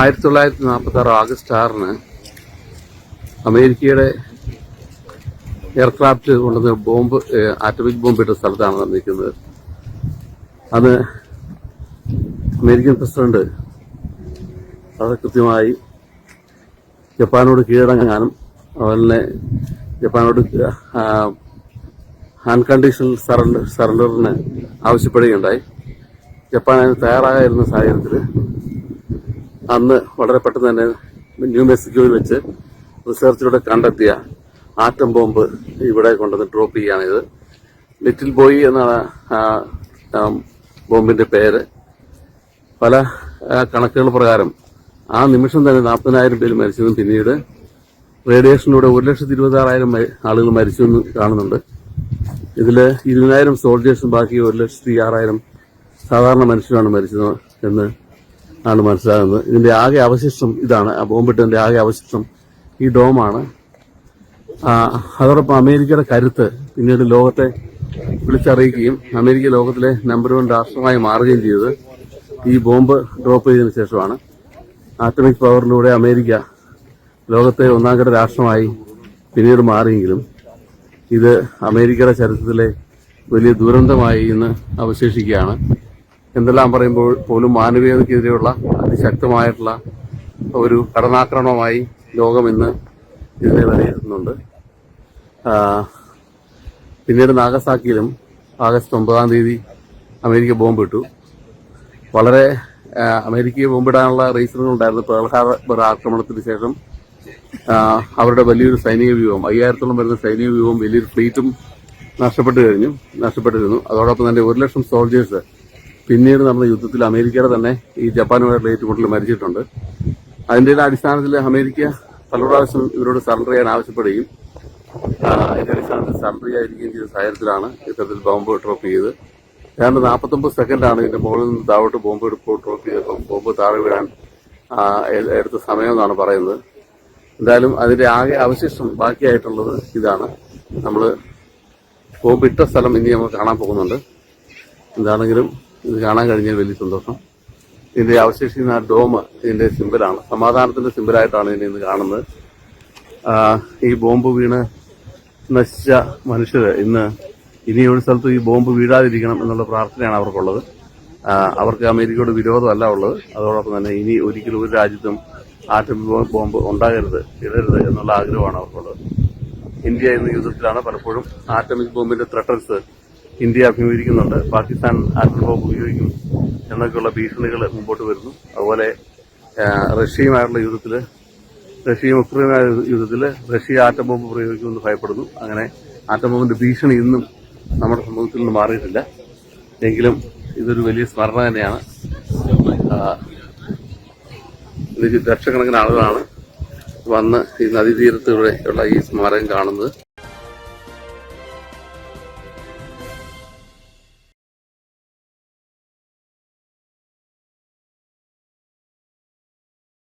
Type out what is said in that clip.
ആയിരത്തി തൊള്ളായിരത്തി നാൽപ്പത്തി ആറ് ആഗസ്റ്റ് ആറിന് അമേരിക്കയുടെ എയർക്രാഫ്റ്റ് കൊണ്ടുവന്ന ബോംബ് ആറ്റമിക് ബോംബ് ഇട്ട സ്ഥലത്താണ് നിർമ്മിക്കുന്നത്. അത് അമേരിക്കൻ പ്രസിഡന്റ് വളരെ കൃത്യമായി ജപ്പാനോട് കീഴടങ്ങാനും അതുപോലെ ജപ്പാനോട് അൺകണ്ടീഷണൽ സറണ്ടർ സറണ്ടറിന് ആവശ്യപ്പെടുകയുണ്ടായി. ജപ്പാൻ അതിന് തയ്യാറായിരുന്ന സാഹചര്യത്തിൽ അന്ന് വളരെ പെട്ടെന്ന് തന്നെ ന്യൂ മെക്സിക്കോയിൽ വെച്ച് റിസർച്ചിലൂടെ കണ്ടെത്തിയ ആറ്റം ബോംബ് ഇവിടെ കൊണ്ടുവന്ന് ഡ്രോപ്പ് ചെയ്യുകയാണ് ഇത്. ലിറ്റിൽ ബോയ് എന്നാണ് ആ, ബോംബിന്റെ പേര്. പല കണക്കുകൾ പ്രകാരം ആ നിമിഷം തന്നെ നാൽപ്പതിനായിരം പേര് മരിച്ചതും പിന്നീട് റേഡിയേഷനിലൂടെ ഒരു ലക്ഷത്തി ഇരുപത്താറായിരം ആളുകൾ മരിച്ചു എന്ന് കാണുന്നുണ്ട്. ഇതിൽ ഇരുപതിനായിരം സോൾജേഴ്സും ബാക്കി ഒരു ലക്ഷത്തി ആറായിരം സാധാരണ മനുഷ്യരാണ് മരിച്ചത് എന്ന് ആണ് മനസ്സിലാകുന്നത്. ഇതിന്റെ ആകെ അവശിഷ്ടം ഇതാണ്. ബോംബിട്ടതിന്റെ ആകെ അവശിഷ്ടം ഈ ഡോമാണ്. അതോടൊപ്പം അമേരിക്കയുടെ കരുത്ത് പിന്നീട് ലോകത്തെ വിളിച്ചറിയിക്കുകയും അമേരിക്ക ലോകത്തിലെ നമ്പർ വൺ രാഷ്ട്രമായി മാറുകയും ചെയ്തത് ഈ ബോംബ് ഡ്രോപ്പ് ചെയ്തതിനു ശേഷമാണ്. ആറ്റമിക് പവറിലൂടെ അമേരിക്ക ലോകത്തെ ഒന്നാംകിട രാഷ്ട്രമായി പിന്നീട് മാറിയെങ്കിലും ഇത് അമേരിക്കയുടെ ചരിത്രത്തിലെ വലിയ ദുരന്തമായി ഇന്ന് അവശേഷിക്കുകയാണ്. എന്തെല്ലാം പറയുമ്പോൾ പോലും മാനവികതയ്ക്കെതിരെയുള്ള അതിശക്തമായിട്ടുള്ള ഒരു കടനാക്രമണമായി ലോകം ഇന്ന് ഇതിനെ വിലയിരുത്തുന്നുണ്ട് പിന്നീട് നാഗസാക്കിയിലും ആഗസ്റ്റ് ഒമ്പതാം തീയതി അമേരിക്ക ബോംബിട്ടു. വളരെ അമേരിക്കയെ ബോംബിടാനുള്ള റീസണുകൾ ഉണ്ടായിരുന്നു. പേൾ ആക്രമണത്തിന് ശേഷം അവരുടെ വലിയൊരു സൈനിക വ്യൂഹം അയ്യായിരത്തോളം വരുന്ന സൈനിക വ്യൂഹം വലിയൊരു ഫ്ലീറ്റും നഷ്ടപ്പെട്ടു കഴിഞ്ഞു നഷ്ടപ്പെട്ടിരുന്നു. അതോടൊപ്പം തന്നെ ഒരു ലക്ഷം സോൾജേഴ്സ് പിന്നീട് നടന്ന യുദ്ധത്തിൽ അമേരിക്കയുടെ തന്നെ ഈ ജപ്പാനുമായിട്ടുള്ള ഏറ്റുമുട്ടൽ മരിച്ചിട്ടുണ്ട്. അതിന്റെ അടിസ്ഥാനത്തിൽ അമേരിക്ക പല പ്രാവശ്യം ഇവരോട് സറണ്ടർ ചെയ്യാൻ ആവശ്യപ്പെടുകയും അതിന്റെ അടിസ്ഥാനത്തിൽ സറണ്ടർ ചെയ്യാതിരിക്കുകയും ചെയ്ത സാഹചര്യത്തിലാണ് ഇത്തരത്തിൽ ബോംബ് ഡ്രോപ്പ് ചെയ്ത് ഏതാണ്ട് നാൽപ്പത്തൊമ്പത് സെക്കൻഡാണ് ഇതിന്റെ മുകളിൽ നിന്ന് താഴോട്ട് ബോംബ് എടുപ്പോൾ ഡ്രോപ്പ് ചെയ്തപ്പോൾ ബോംബ് താഴെ വീഴാൻ എടുത്ത സമയം എന്നാണ് പറയുന്നത്. എന്തായാലും അതിന്റെ ആകെ അവശിഷ്ടം ബാക്കിയായിട്ടുള്ളത് ഇതാണ്. നമ്മൾ ബോംബ് ഇട്ട സ്ഥലം ഇനി നമ്മൾ കാണാൻ പോകുന്നുണ്ട്. എന്താണെങ്കിലും ഇത് കാണാൻ കഴിഞ്ഞാൽ വലിയ സന്തോഷം. ഇതിന്റെ അവശേഷിക്കുന്ന ഡോം ഇതിന്റെ സിമ്പലാണ് സമാധാനത്തിന്റെ സിമ്പലായിട്ടാണ് ഇതിനെ ഇന്ന് കാണുന്നത്. ഈ ബോംബ് വീണ് നശിച്ച മനുഷ്യര് ഇന്ന് ഇനി ഒരു സ്ഥലത്ത് ഈ ബോംബ് വീഴാതിരിക്കണം എന്നുള്ള പ്രാർത്ഥനയാണ് അവർക്കുള്ളത്. അവർക്ക് അമേരിക്കയോട് വിരോധമല്ല ഉള്ളത്. അതോടൊപ്പം തന്നെ ഇനി ഒരിക്കലും ഒരു രാജ്യത്തും ആറ്റം ബോംബ് ഉണ്ടാകരുത് ഇടരുത് എന്നുള്ള ആഗ്രഹമാണ് അവർക്കുള്ളത്. ഇന്ത്യ എന്ന യുദ്ധത്തിലാണ് പലപ്പോഴും ആറ്റമിക് ബോംബിന്റെ ത്രട്ടൻസ് ഇന്ത്യ അഭിമുഖീകരിക്കുന്നുണ്ട്. പാകിസ്ഥാൻ ആറ്റം ബോംബ് ഉപയോഗിക്കും എന്നൊക്കെയുള്ള ഭീഷണികൾ മുമ്പോട്ട് വരുന്നു. അതുപോലെ റഷ്യയുമായുള്ള യുദ്ധത്തിൽ റഷ്യയും ഉക്രൈനുമായ യുദ്ധത്തിൽ റഷ്യ ആറ്റം ബോംബ് പ്രയോഗിക്കുമെന്ന് ഭയപ്പെടുന്നു. അങ്ങനെ ആറ്റം ബോംബിന്റെ ഭീഷണി ഇന്നും നമ്മുടെ സമൂഹത്തിൽ നിന്ന് മാറിയിട്ടില്ല. എങ്കിലും ഇതൊരു വലിയ സ്മരണ തന്നെയാണ്. ലക്ഷക്കണക്കിന് ആളുകളാണ് വന്ന് ഈ നദീതീരത്തിലൂടെയുള്ള ഈ സ്മാരകം കാണുന്നത്.